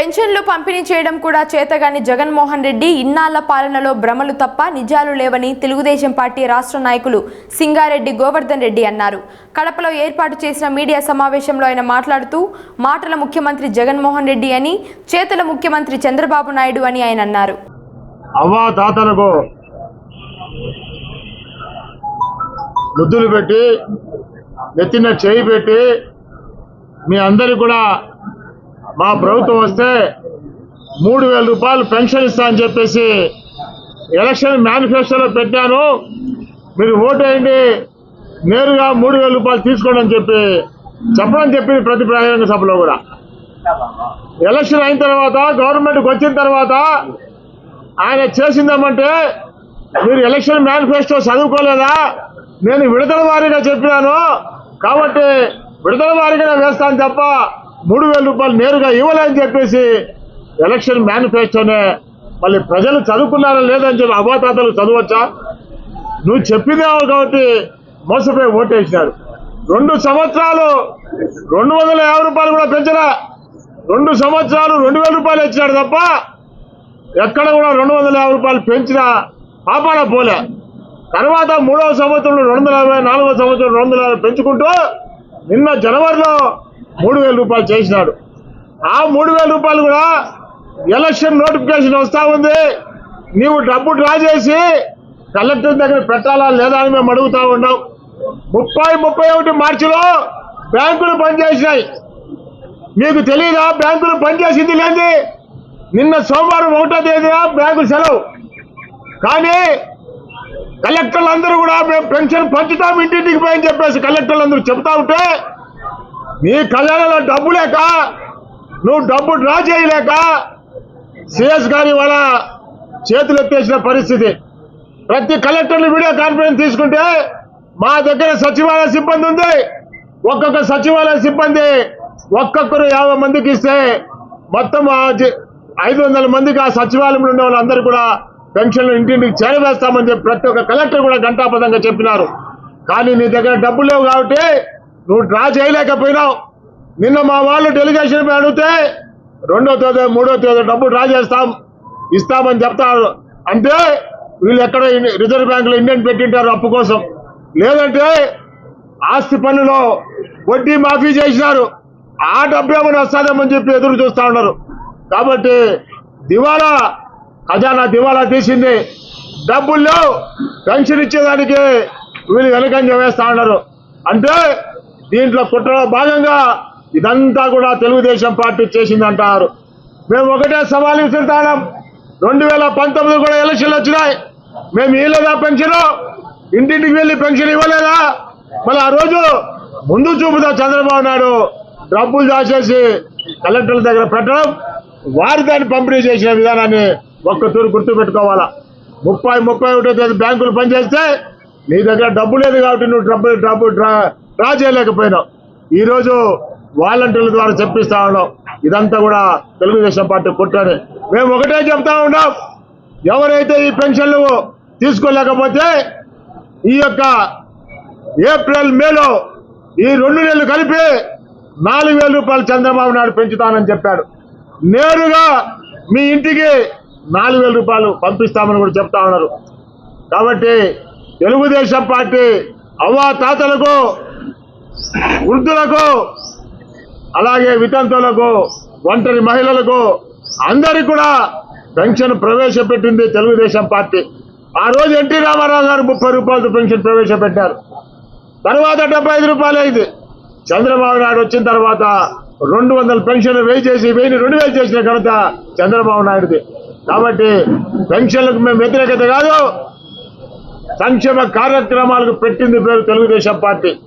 పెన్షన్లు పంపిణీ చేయడం కూడా చేతగాని జగన్మోహన్ రెడ్డి ఇన్నాళ్ళ పాలనలో భ్రమలు తప్ప నిజాలు లేవని తెలుగుదేశం పార్టీ రాష్ట్ర నాయకులు సింగారెడ్డి గోవర్ధన్ రెడ్డి అన్నారు. కడపలో ఏర్పాటు చేసిన మీడియా సమావేశంలో ఆయన మాట్లాడుతూ మాటల ముఖ్యమంత్రి జగన్మోహన్ రెడ్డి అని చేతల ముఖ్యమంత్రి చంద్రబాబు నాయుడు అని ఆయన అన్నారు. ముద్దులు పెట్టి నెత్తిన చేయి పెట్టి మీ అందరికి కూడా మా ప్రభుత్వం వస్తే మూడు వేల రూపాయలు పెన్షన్ ఇస్తా అని చెప్పేసి ఎలక్షన్ మేనిఫెస్టోలో పెట్టాను. మీరు ఓటేయండి నేరుగా మూడు వేల రూపాయలు తీసుకోండి అని చెప్పి చెప్పడం చెప్పింది ప్రతి బహిరంగ సభలో కూడా. ఎలక్షన్ అయిన తర్వాత గవర్నమెంట్కి వచ్చిన తర్వాత ఆయన చేసిందేమంటే మీరు ఎలక్షన్ మేనిఫెస్టో చదువుకోలేదా? నేను విడుదల వారీగా చెప్పినాను. కాబట్టి విడుదల వారీగా వేస్తాను తప్ప మూడు వేల రూపాయలు నేరుగా ఇవ్వలేని చెప్పేసి ఎలక్షన్ మేనిఫెస్టోనే మళ్ళీ ప్రజలు చదువుకున్నారా లేదని చెప్పి అబాతాతలు చదవచ్చా? నువ్వు చెప్పిందేమో కాబట్టి మోసపోయి ఓటేసినారు. రెండు సంవత్సరాలు రెండు వందల యాభై రూపాయలు కూడా పెంచరా రెండు సంవత్సరాలు రెండు వేల రూపాయలు ఇచ్చినాడు తప్ప ఎక్కడ కూడా రెండు వందల యాభై రూపాయలు పెంచినా పాపాన పోలే తర్వాత మూడవ సంవత్సరంలో రెండు వందల యాభై నాలుగవ సంవత్సరం రెండు వందల యాభై పెంచుకుంటూ నిన్న జనవరిలో మూడు వేల రూపాయలు చేసినాడు. ఆ మూడు వేల రూపాయలు కూడా ఎలక్షన్ నోటిఫికేషన్ వస్తూ ఉంది. నీవు డబ్బు డ్రా చేసి కలెక్టర్ దగ్గర పెట్టాలా లేదా అని మేము అడుగుతూ ఉన్నాం. ముప్పై ముప్పై ఒకటి మార్చిలో బ్యాంకులు పనిచేసినాయి మీకు తెలియదా బ్యాంకులు పనిచేసింది లేని నిన్న సోమవారం ఒకటో తేదీన బ్యాంకు సెలవు. కానీ కలెక్టర్లు అందరూ కూడా మేము పెన్షన్ పంచుతాం ఇంటింటికి పోయి అని చెప్పేసి కలెక్టర్లు అందరూ చెప్తా ఉంటే నీ ఖజానాలో డబ్బు లేక నువ్వు డబ్బు డ్రా చేయలేక సిఎస్ గారి వాళ్ళ చేతులు ఎత్తేసిన పరిస్థితి. ప్రతి కలెక్టర్లు వీడియో కాన్ఫరెన్స్ తీసుకుంటే మా దగ్గర సచివాలయ సిబ్బంది ఉంది. ఒక్కొక్క సచివాలయ సిబ్బంది ఒక్కొక్కరు యాభై మందికి ఇస్తే మొత్తం ఐదు వందల మందికి ఆ సచివాలయంలో ఉన్న వాళ్ళందరూ కూడా పెన్షన్లు ఇంటింటికి చేరవేస్తామని చెప్పి ప్రతి ఒక్క కలెక్టర్ కూడా గంటాపదంగా చెప్పినారు. కానీ నీ దగ్గర డబ్బులు లేవు కాబట్టి నువ్వు డ్రా చేయలేకపోయినావు. నిన్న మా వాళ్ళు డెలిగేషన్ పై అడిగితే రెండో తేదీ మూడో తేదీ డబ్బు డ్రా చేస్తాం ఇస్తామని చెప్తారు. అంటే వీళ్ళు ఎక్కడ రిజర్వ్ బ్యాంకులో ఇండియన్ పెట్టింటారు అప్పు కోసం. లేదంటే ఆస్తి పన్నులో వడ్డీ మాఫీ చేసినారు. ఆ డబ్బు ఏమైనా వస్తుందేమని చెప్పి ఎదురు చూస్తా ఉన్నారు. కాబట్టి దివాలా ఖజానా దివాలా తీసింది. డబ్బులు పెన్షన్ ఇచ్చేదానికి వీళ్ళు వెనకంజ వేస్తా ఉన్నారు. అంటే దీంట్లో కుట్రలో భాగంగా ఇదంతా కూడా తెలుగుదేశం పార్టీ చేసిందంటారు. మేము ఒకటే సవాలు విసురుతాం రెండు వేల పంతొమ్మిది కూడా ఎలక్షన్లు వచ్చినాయి. మేము ఇవ్వలేదా పెన్షన్ ఇంటింటికి వెళ్ళి పెన్షన్ ఇవ్వలేదా? మళ్ళీ ఆ రోజు ముందు చూపుతా చంద్రబాబు నాయుడు డబ్బులు దాచేసి కలెక్టర్ల దగ్గర పెట్టడం వారి దాన్ని పంపిణీ చేసిన విధానాన్ని ఒక్కతూరు గుర్తు పెట్టుకోవాలా ముప్పై ముప్పై ఒకటో తేదీ బ్యాంకులు పనిచేస్తే నీ దగ్గర డబ్బు లేదు కాబట్టి నువ్వు డబ్బు డబ్బు డ్రా చేయలేకపోయినాం ఈరోజు వాలంటీర్ల ద్వారా చెప్పిస్తా ఉన్నాం. ఇదంతా కూడా తెలుగుదేశం పార్టీ కుట్రని మేము ఒకటే చెప్తా ఉన్నాం. ఎవరైతే ఈ పెన్షన్లు తీసుకోలేకపోతే ఈ యొక్క ఏప్రిల్ మేలో ఈ రెండు నెలలు కలిపి నాలుగు వేల రూపాయలు చంద్రబాబు నాయుడు పెంచుతానని చెప్పాడు. నేరుగా మీ ఇంటికి నాలుగు వేల రూపాయలు పంపిస్తామని కూడా చెప్తా ఉన్నారు. కాబట్టి తెలుగుదేశం పార్టీ అవ్వా తాతలకు వృద్ధులకు అలాగే వితంతువులకు ఒంటరి మహిళలకు అందరికి కూడా పెన్షన్ ప్రవేశపెట్టింది తెలుగుదేశం పార్టీ. ఆ రోజు ఎన్టీ రామారావు గారు ముప్పై రూపాయలతో పెన్షన్ ప్రవేశపెట్టారు. తర్వాత డెబ్బై ఐదు రూపాయలు అయింది. చంద్రబాబు నాయుడు వచ్చిన తర్వాత రెండు వందల పెన్షన్ వెయ్యి చేసి వెయ్యి రెండు వేలు చేసిన ఘనత చంద్రబాబు నాయుడుది. కాబట్టి పెన్షన్లకు మేము వ్యతిరేకత కాదు. సంక్షేమ కార్యక్రమాలకు పెట్టింది పేరు తెలుగుదేశం పార్టీ.